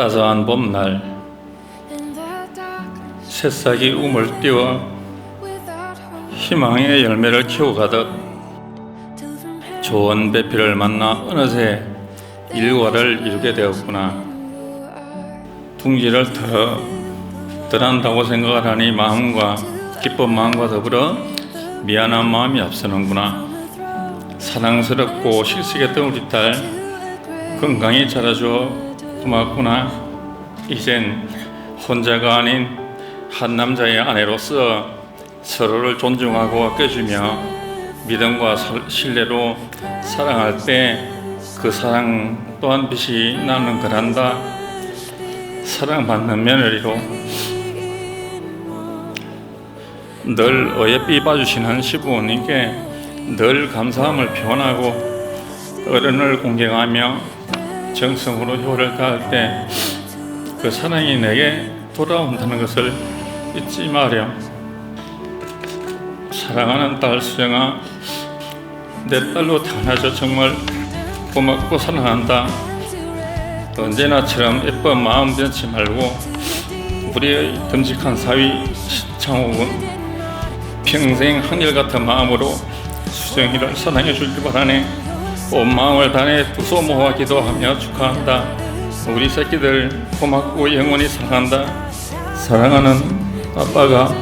따스한 봄날 새싹이 우물 띄워 희망의 열매를 키워가듯 좋은 배필을 만나 어느새 일과를 이루게 되었구나. 둥지를 더 떠난다고 생각을 하니 마음과 기쁜 마음과 더불어 미안한 마음이 앞서는구나. 사랑스럽고 실속했던 우리 딸 건강히 자라줘 고맙구나. 이젠 혼자가 아닌 한 남자의 아내로서 서로를 존중하고 아껴주며 믿음과 설- 신뢰로 사랑할 때 그 사랑 또한 빛이 나는 거란다. 사랑받는 며느리로 늘 어여삐 봐주시는 시부모님께 늘 감사함을 표현하고 어른을 공경하며 정성으로 효를 다할 때 그 사랑이 내게 돌아온다는 것을 잊지 마렴. 사랑하는 딸 수정아, 내 딸로 태어나줘 정말 고맙고 사랑한다. 언제나처럼 예쁜 마음 변치 말고 우리의 듬직한 사위 창욱은 평생 한결 같은 마음으로 수정이를 사랑해 주길 바라네. 온 마음을 다해 두 손모아 기도하며 축하한다. 우리 새끼들 고맙고 영원히 사랑한다. 사랑하는 아빠가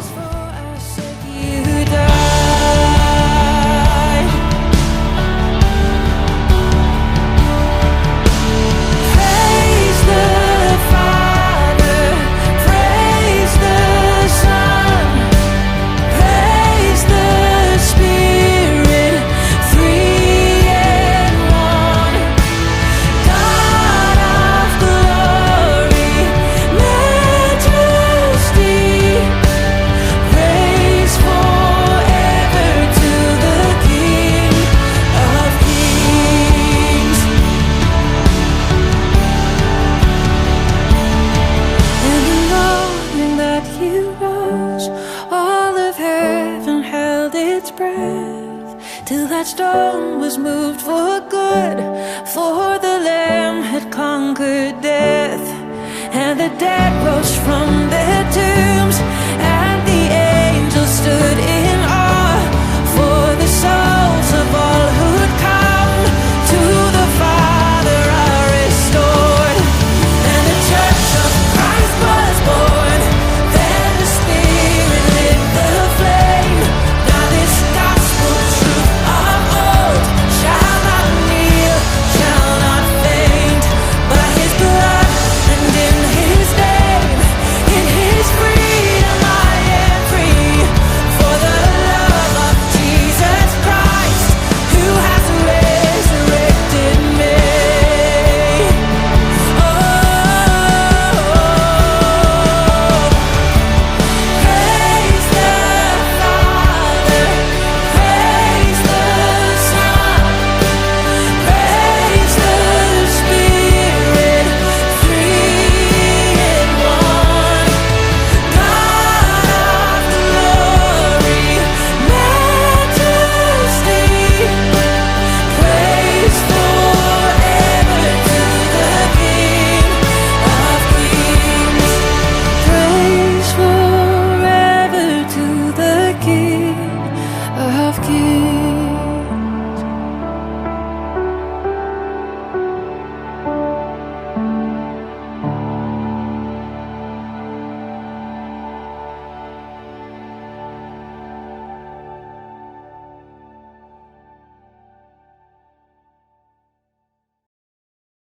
that stone was moved for good. For the Lamb had conquered death, and the dead rose.